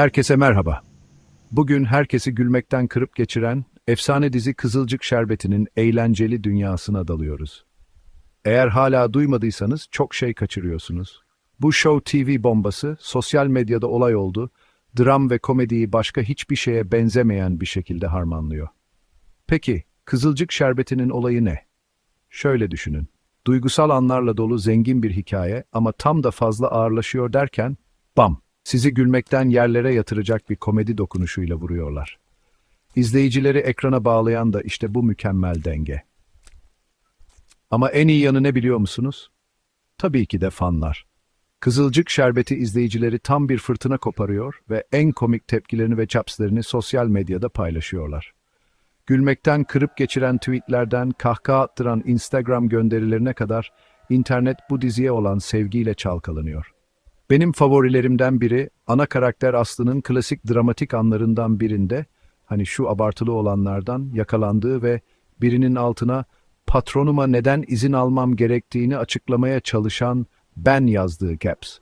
Herkese merhaba. Bugün herkesi gülmekten kırıp geçiren efsane dizi Kızılcık Şerbeti'nin eğlenceli dünyasına dalıyoruz. Eğer hala duymadıysanız çok şey kaçırıyorsunuz. Bu Show TV bombası sosyal medyada olay oldu, dram ve komediyi başka hiçbir şeye benzemeyen bir şekilde harmanlıyor. Peki, Kızılcık Şerbeti'nin olayı ne? Şöyle düşünün. Duygusal anlarla dolu zengin bir hikaye ama tam da fazla ağırlaşıyor derken, bam! Sizi gülmekten yerlere yatıracak bir komedi dokunuşuyla vuruyorlar. İzleyicileri ekrana bağlayan da işte bu mükemmel denge. Ama en iyi yanı ne biliyor musunuz? Tabii ki de fanlar. Kızılcık Şerbeti izleyicileri tam bir fırtına koparıyor ve en komik tepkilerini ve çapslarını sosyal medyada paylaşıyorlar. Gülmekten kırıp geçiren tweetlerden kahkaha attıran Instagram gönderilerine kadar internet bu diziye olan sevgiyle çalkalanıyor. Benim favorilerimden biri ana karakter Aslı'nın klasik dramatik anlarından birinde hani şu abartılı olanlardan yakalandığı ve birinin altına patronuma neden izin almam gerektiğini açıklamaya çalışan ben yazdığı caps.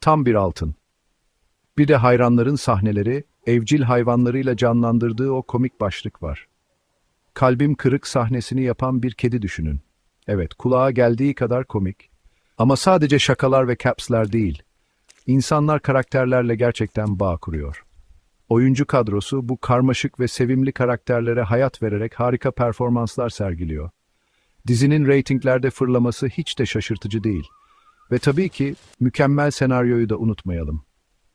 Tam bir altın. Bir de hayranların sahneleri, evcil hayvanlarıyla canlandırdığı o komik başlık var. Kalbim kırık sahnesini yapan bir kedi düşünün. Evet, kulağa geldiği kadar komik. Ama sadece şakalar ve capsler değil. İnsanlar karakterlerle gerçekten bağ kuruyor. Oyuncu kadrosu bu karmaşık ve sevimli karakterlere hayat vererek harika performanslar sergiliyor. Dizinin reytinglerde fırlaması hiç de şaşırtıcı değil. Ve tabii ki mükemmel senaryoyu da unutmayalım.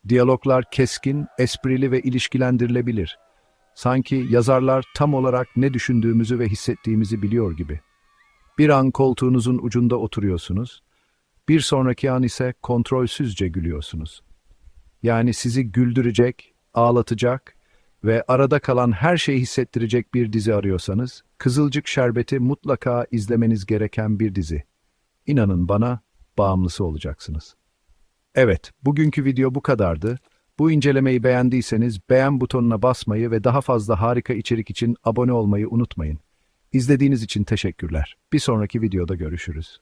Diyaloglar keskin, esprili ve ilişkilendirilebilir. Sanki yazarlar tam olarak ne düşündüğümüzü ve hissettiğimizi biliyor gibi. Bir an koltuğunuzun ucunda oturuyorsunuz, bir sonraki an ise kontrolsüzce gülüyorsunuz. Yani sizi güldürecek, ağlatacak ve arada kalan her şeyi hissettirecek bir dizi arıyorsanız, Kızılcık Şerbeti mutlaka izlemeniz gereken bir dizi. İnanın bana, bağımlısı olacaksınız. Evet, bugünkü video bu kadardı. Bu incelemeyi beğendiyseniz beğen butonuna basmayı ve daha fazla harika içerik için abone olmayı unutmayın. İzlediğiniz için teşekkürler. Bir sonraki videoda görüşürüz.